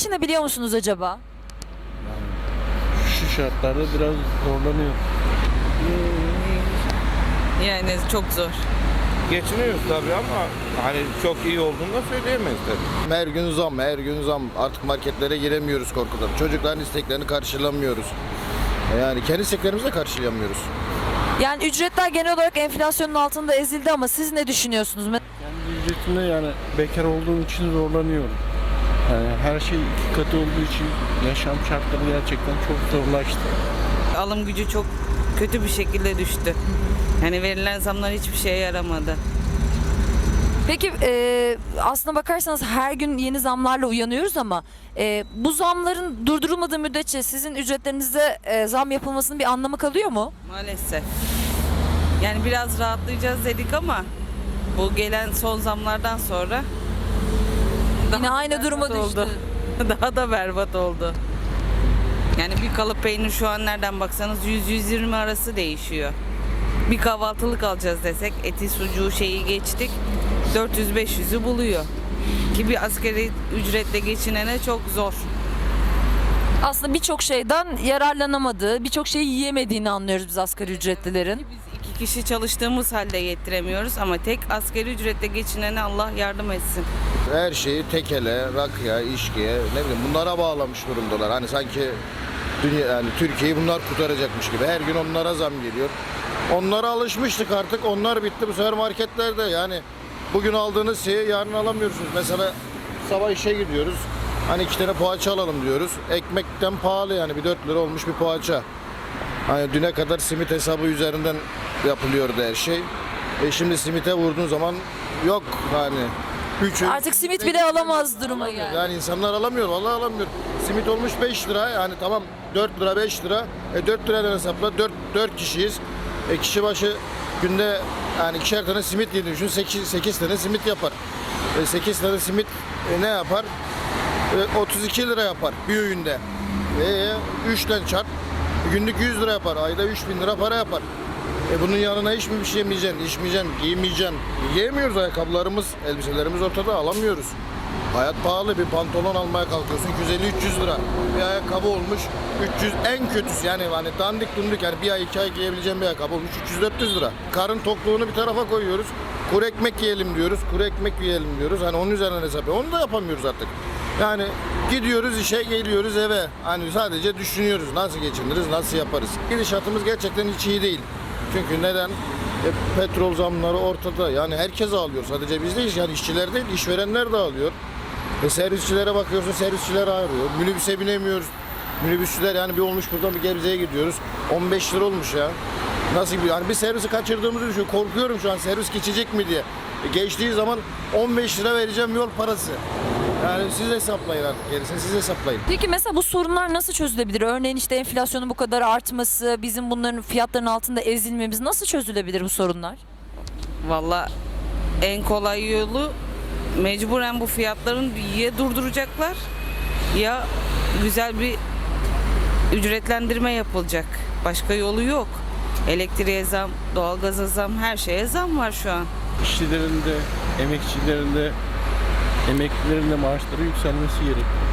geçinebiliyor musunuz acaba? Şu şartlarda biraz zorlanıyor. Yani çok zor. Geçiniyoruz tabii ama hani çok iyi olduğunu da söyleyemeyiz tabii. Her gün zam, her gün zam. Artık marketlere giremiyoruz korkudan. Çocukların isteklerini karşılamıyoruz. Yani kendi isteklerimizi de karşılayamıyoruz. Yani ücretler genel olarak enflasyonun altında ezildi ama siz ne düşünüyorsunuz? Kendi ücretimde yani bekar olduğum için zorlanıyorum. Yani her şey iki katı olduğu için yaşam şartları gerçekten çok zorlaştı. Alım gücü çok kötü bir şekilde düştü. Yani verilen zamlar hiçbir şeye yaramadı. Peki e, aslına bakarsanız her gün yeni zamlarla uyanıyoruz ama e, bu zamların durdurulmadığı müddetçe sizin ücretlerinize e, zam yapılmasının bir anlamı kalıyor mu? Maalesef. Yani biraz rahatlayacağız dedik ama bu gelen son zamlardan sonra Yine aynı duruma düştü. oldu. Daha da berbat oldu. Yani bir kalıp peynir şu an nereden baksanız 100-120 arası değişiyor. Bir kahvaltılık alacağız desek eti sucuğu şeyi geçtik 400-500'ü buluyor. Ki bir askeri ücretle geçinene çok zor. Aslında birçok şeyden yararlanamadığı, birçok şeyi yiyemediğini anlıyoruz biz asgari ücretlilerin. Biz iki kişi çalıştığımız halde yetiremiyoruz ama tek askeri ücretle geçinene Allah yardım etsin. Her şeyi tekele, rakıya, içkiye, ne bileyim bunlara bağlamış durumdalar. Hani sanki dünya yani Türkiye'yi bunlar kurtaracakmış gibi. Her gün onlara zam geliyor. Onlara alışmıştık artık. Onlar bitti bu sefer marketlerde. Yani bugün aldığınız şeyi yarın alamıyorsunuz. Mesela sabah işe gidiyoruz. Hani iki tane poğaça alalım diyoruz. Ekmekten pahalı yani bir 4 lira olmuş bir poğaça. Hani düne kadar simit hesabı üzerinden yapılıyordu her şey. E şimdi simite vurduğun zaman yok hani. Üç, Artık simit bile alamaz duruma geldi. yani insanlar alamıyor, vallahi alamıyor. Simit olmuş 5 lira, yani tamam 4 lira 5 lira. E 4 liradan hesapla 4, 4 kişiyiz. E kişi başı günde yani ikişer tane simit yediğini düşün, 8, 8 tane simit yapar. E 8 tane simit e ne yapar? E 32 lira yapar bir öğünde. E 3'ten çarp, günlük 100 lira yapar, ayda 3000 lira para yapar. E bunun yanına hiç mi bir şey yemeyeceksin, içmeyeceksin, giymeyeceksin. Giyemiyoruz ayakkabılarımız, elbiselerimiz ortada alamıyoruz. Hayat pahalı bir pantolon almaya kalkıyorsun 250-300 lira. Bir ayakkabı olmuş 300 en kötüsü yani hani dandik dundik yani bir ay iki ay giyebileceğim bir ayakkabı olmuş 300-400 lira. Karın tokluğunu bir tarafa koyuyoruz. Kuru ekmek yiyelim diyoruz. Kuru ekmek yiyelim diyoruz. Hani onun üzerinden hesap. Onu da yapamıyoruz artık. Yani gidiyoruz işe geliyoruz eve. Hani sadece düşünüyoruz nasıl geçiniriz, nasıl yaparız. Gidişatımız gerçekten hiç iyi değil. Çünkü neden? E, petrol zamları ortada. Yani herkes ağlıyor. Sadece biz değil. Yani işçiler değil, işverenler de ağlıyor. E, servisçilere bakıyorsun, servisçiler ağrıyor. Minibüse binemiyoruz. Minibüsçüler yani bir olmuş buradan bir Gebze'ye gidiyoruz. 15 lira olmuş ya. Nasıl bir yani bir servisi kaçırdığımızı düşün. Korkuyorum şu an servis geçecek mi diye. E, geçtiği zaman 15 lira vereceğim yol parası. Yani siz hesaplayın artık gerisini siz hesaplayın. Peki mesela bu sorunlar nasıl çözülebilir? Örneğin işte enflasyonun bu kadar artması, bizim bunların fiyatların altında ezilmemiz nasıl çözülebilir bu sorunlar? Valla en kolay yolu mecburen bu fiyatların ya durduracaklar ya güzel bir ücretlendirme yapılacak. Başka yolu yok. Elektriğe zam, doğalgaza zam, her şeye zam var şu an. İşçilerin de, emekçilerin de, emeklilerin de maaşları yükselmesi gerekiyor.